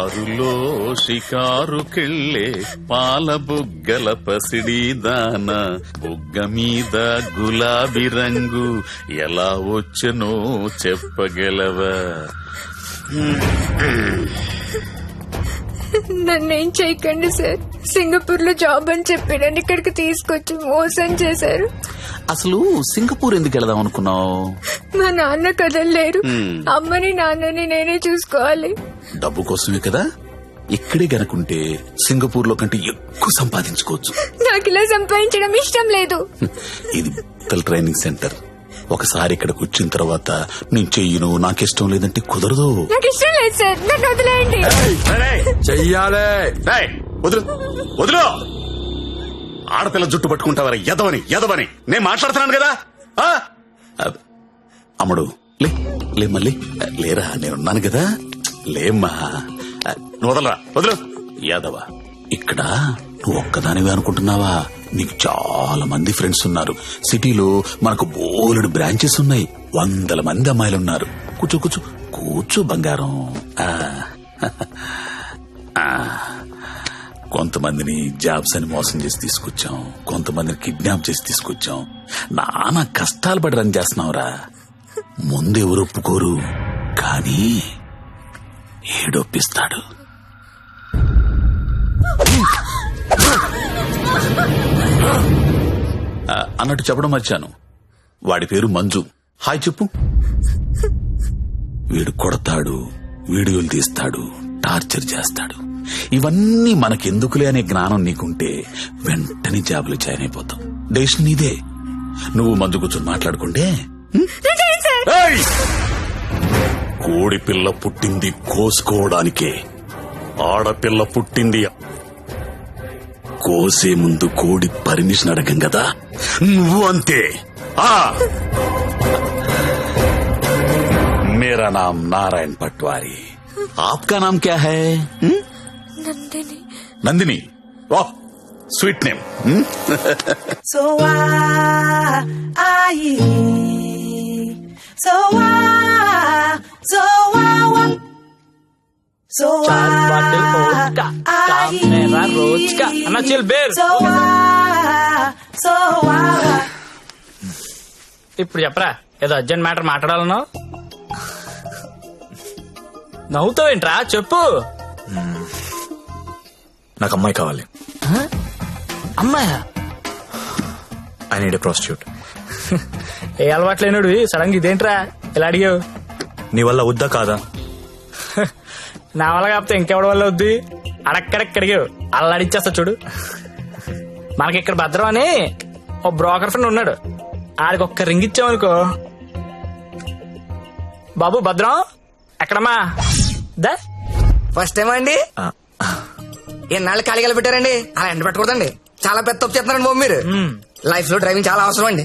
కారులో షికారుకెళ్ళే పాల బుగ్గల పసిడి దాన బుగ్గ మీద గులాబీ రంగు ఎలా వచ్చనో చెప్పగలవా? నన్ను ఏం చేయకండి సార్. సింగపూర్లో జాబ్ అని చెప్పి నన్ను ఇక్కడికి తీసుకొచ్చి మోసం చేశారు. అసలు సింగపూర్ ఎందుకు వెళదాం అనుకున్నావు? మా నాన్న కదలలేరు. Hmm. అమ్మని నాన్నని నేనే చూసుకోవాలి. డబ్బు కోసమే కదా? ఇక్కడే గనుకుంటే సింగపూర్లో కంటే ఎక్కువ సంపాదించుకోవచ్చు. నాకు ఇలా సంపాదించడం ఇష్టం లేదు. ఇది ట్రైనింగ్ సెంటర్. ఒకసారి ఇక్కడికి వచ్చిన తర్వాత నేను చెయ్యను నాకిష్టం లేదంటే కుదరదు. నాకు ఇష్టం లేదు సార్. నన్ను వదిలేయండి. చెయ్యాలే. వదులు వదులు. ఆడపిల్ల జుట్టు పట్టుకుంటావరా ఎదవని ఎదవని నేను మాట్లాడుతున్నాను కదా? ఆ? అబ్, అమ్ముడు లే లే మళ్ళీ. లేరా నేనున్నాను కదా. లేమ్మా. ఆ, నువ్వు వదలరా వదులు. యాదవ ఇక్కడ నువ్వు ఒక్కదానివే అనుకుంటున్నావా? నీకు చాలా మంది ఫ్రెండ్స్ ఉన్నారు. సిటీలో మనకు బోలెడు బ్రాంచెస్ ఉన్నాయి. వందల మంది అమ్మాయిలు ఉన్నారు. కూర్చో కూర్చో కూర్చో బంగారం. ఆ. కొంతమందిని జాబ్స్ అని మోసం చేసి తీసుకొచ్చాం. కొంతమందిని కిడ్నాప్ చేసి తీసుకొచ్చాం. నానా కష్టాలు పడి రన్ చేస్తున్నావురా. ముందు ఎవరు ఒప్పుకోరు. కానీ ఏడొప్పిస్తాడు. అన్నట్టు చెప్పడం మర్చాను. వాడి పేరు మంజు. హాయ్ చెప్పు. వీడు కొడతాడు వీడియోలు తీస్తాడు టార్చర్ చేస్తాడు. ఇవన్నీ మనకెందుకులే అనే జ్ఞానం నీకుంటే వెంటనే జాబులు జాయిన్ అయిపోతాం డెసిషన్ నీదే. నువ్వు మందు కూర్చొని మాట్లాడుకుంటే కోడి పిల్ల పుట్టింది కోసుకోవడానికే. ఆడపిల్ల పుట్టింది కోసే ముందు కోడి పర్మిషన్ అడగం కదా నువ్వు అంతే ఆ मेरा नाम नारायण पटवारी आपका नाम क्या है हम्म? నందిని नंदिनी वाह स्वीट नेम So a చిల్బేర్ ఇప్పుడు చెప్పరా? ఏదో అర్జెంట్ మ్యాటర్ మాట్లాడాలను నవ్వుతావేంట్రా? చెప్పు. నాకు అమ్మాయి కావాలి. అమ్మాయా? ఐ నీడ్ ప్రాస్టిట్యూట్ ఏ అలవాట్లేనుడివి సడన్గా ఇదేంట్రా? ఇలా అడిగావు? నీ వల్ల వద్దా కాదా? నా వల్ల కాకపోతే ఇంకెవడి వల్ల వద్దు? అడక్కడక్క అడిగావు అలా అడిచేస్తా చూడు. మనకి ఇక్కడ భద్రం అని ఓ బ్రోకర్ ఫ్రెండ్ ఉన్నాడు. ఆడికి ఒక్క రింగ్ ఇచ్చామనుకో. బాబు భద్రం? ఎక్కడమ్మా? దా? ఫస్ట్ టైం అండి? ఎన్నాళ్ళు ఖాళీగా పెట్టారండి? అలా ఎండ పెట్టకూడదండి చాలా పెద్ద తప్పు చేస్తున్నారండి బాబు మీరు. లైఫ్లో డ్రైవింగ్ చాలా అవసరం అండి.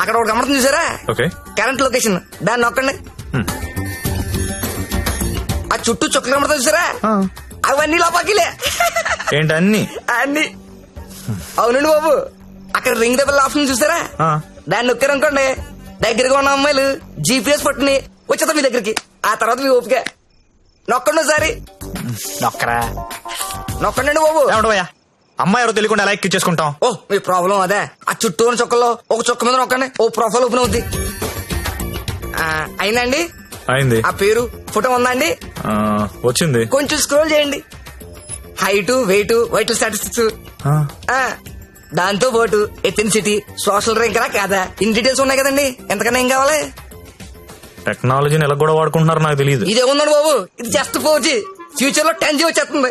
అక్కడ ఒక గమనం చూసారా? ఓకే. కరెంట్ లొకేషన్ దాన్ని నొక్కండి. ఆ చుట్టూ చుక్కలు కనబడతా చూసారా? ఆ. అవన్నీ లోపాకిలే ఏంటి అన్ని? అవునండి బాబు. అక్కడ రింగ్ దెబ్బల ఆప్షన్ చూసారా? ఆ. దాన్ని నొక్కారనుకోండి దగ్గరగా ఉన్న అమ్మాయిలు జీపీఎస్ పట్టుని వచ్చేదా మీ దగ్గరికి. ఆ తర్వాత మీ ఓపిక. నొక్కండి ఒకసారి. నొక్కరా. నొక్కండి బాబు. అమ్మాయి ఎవరో తెలియకుండా ఎలా ఎక్కిచ్చేసుకుంటాం ఓ మీ ప్రాబ్లం అదే. ఆ చుట్టూ ఉన్న చుక్కల్లో ఒక చుక్క మీద నొక్కండి ఓ ప్రొఫైల్ ఓపెన్ అవుద్ది. అయిందండి? అయింది. ఆ పేరు ఫోటో ఉందా అండి వచ్చింది. కొంచెం స్క్రోల్ చేయండి. హైట్ వెయిట్ వైటల్ స్టాటిస్టిక్స్ దాంతో పాటు ఎథెన్సిటీ సోషల్ ర్యాంక్ రా కాదా? ఇన్ డీటెయిల్స్ ఉన్నాయి కదండి. ఎంతకన్నా ఏం కావాలి? టెక్నాలజీని ఎలా కూడా వాడుకుంటున్నారో నాకు తెలియదు. ఇదే ఉందండి బాబు? ఇది జస్ట్ ఫోర్ జీ ఫ్యూచర్లో టెన్ జీ వచ్చేస్తుంది.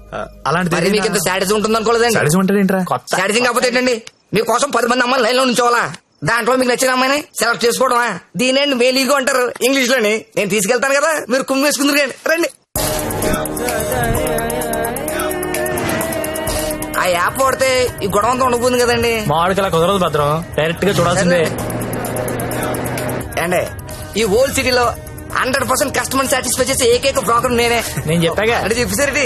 అలాంటిది మరి మీకు ఇంత శాడిజం ఉంటుంది అనుకోలేదండి Sadism అంటే ఏంట్రా? కొత్త శాడిజం కాకపోతే ఏంటండి? మీకోసం పది మంది అమ్మాయిలు లైన్లో ఉంచోవాలా దాంట్లో మీకు నచ్చిన అమ్మాయిని సెలెక్ట్ చేసుకోవడమా? దీనేండి మేలీగో అంటారు ఇంగ్లీష్లోని నేను తీసుకెళ్తాను కదా మీరు కుమ్మి వేసుకుందరు రండి. ఆ యాప్ వాడితే ఈ గొడవ అంతా ఉండబోతుంది కదండి. మామిడికి అలా కుదరదు భద్రం. డైరెక్ట్గా చూడాల్సిందే. అండి ఈ ఓల్డ్ సిటీలో హండ్రెడ్ పర్సెంట్ కస్టమర్ సాటిస్ఫై చేసే ఏకైక బ్రోకర్ నేనే. నేను చెప్పాగా. అంటే చెప్పేసరికి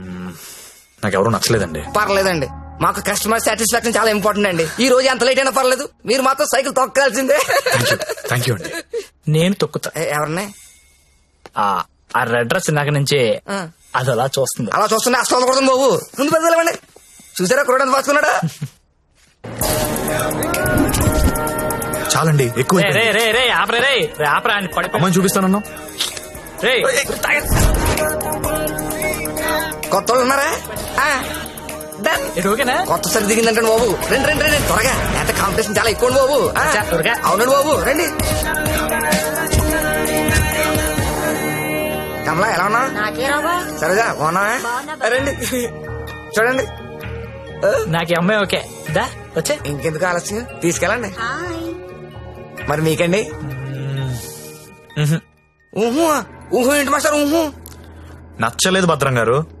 నాకు ఎవరు నచ్చలేదండి. పర్లేదండి. మాకు కస్టమర్ సాటిస్ఫాక్షన్ చాలా ఇంపార్టెంట్ అండి. ఈ రోజు ఎంత లేట్ అయినా పర్లేదు. మీరు మాత్రం సైకిల్ తొక్కాల్సిందే. థ్యాంక్ యూ అండి. నేను తొక్కుతా. ఏ, ఎవరిని? ఆ ఆ రెడ్ డ్రెస్ నాకు నుంచి ఆ. అది అలా చూస్తుంది. అలా చూస్తుంటే అసలు కూడదు బాబు. ముందు పెద్దలేమండి చూసారా కురడానికి పాసుకున్నాడా చాలండి ఎక్కువ రే రే రే రే ఆపరే రే. రే ఆపరా అని పడిపో అమ్మాయిని చూపిస్తానన్నా? రే కొత్త వాళ్ళు ఉన్నారా? ఓకేనా కొత్త సరి దిగిందంటే బాబు. రండి రండి రండి. త్వరగా. ఎంత కాంపిటీషన్ చాలా ఎక్కువ బాబు. ఆ, చా, త్వరగా. అవునండి బాబు. రండి. కమలా ఎలా ఉన్నా సరేగా బాగున్నా రండి. చూడండి. నాకు అమ్మాయి ఓకే. దా వచ్చే. ఇంకెందుకు ఆలస్యం? తీసుకెళ్ళండి. మరి మీకండి. ఊహు ఊహు ఏంటి మాస్టర్ ఊహు? నచ్చలేదు భద్రం గారు.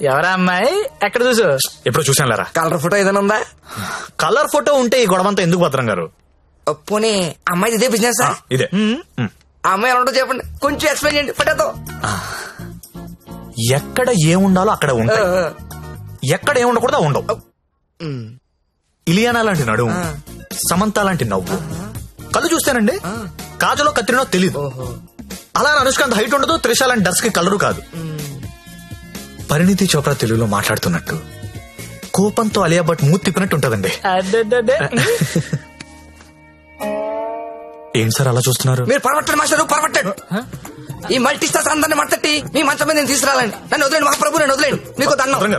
ఎవరా అమ్మాయి? ఎక్కడ చూసు? ఎప్పుడో చూసాను లేరా కలర్ ఫోటో ఏదైనా ఉందా? కలర్ ఫోటో ఉంటే ఈ గొడవంతా ఎందుకు భద్రం గారు? పోనీ అమ్మాయి ఇదే బిజినెస్ ఇదే. ఆ అమ్మాయి ఎలా ఉంటుందో చెప్పండి. కొంచెం ఎక్స్ప్లెయిన్ చేయండి. పట్టేద్దాం. ఎక్కడ ఏముండాలో అక్కడ ఉంటాయి. ఎక్కడ ఏముండకూడదు ఉండవు. ఇలియానా లాంటి నడుము సమంత లాంటి నవ్వు. కళ్ళు చూస్తానండి. కాజలో కత్తిరినో తెలీదు. అలా అని అనుష్కాంత్ హైట్ ఉండదు త్రిష లాంటి డర్స్కి కలరు కాదు. పరిణితి చోప్రా తెలుగులో మాట్లాడుతున్నట్టు. కోపంతో అలియా భట్ మూతి తిప్పినట్టు ఉంటదండి. ఏం సార్ అలా చూస్తున్నారు? మీరు పరమట్టండి మాస్టర్ పరమట్టండి. ఈ మల్టీ స్టార్స్ అందరిని మట్టట్టి మీ మంచం మీద నేను తీసుకురాలండి. నన్ను వదిలేండి మహాప్రభు నేను వదిలేండి.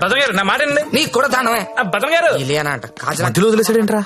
భద్రం గారు నా మాట. నీకు కూడా దానమే భద్రం గారు. ఇలియానా అంట కాజల మధ్యలో వదిలేసాడేంట్రా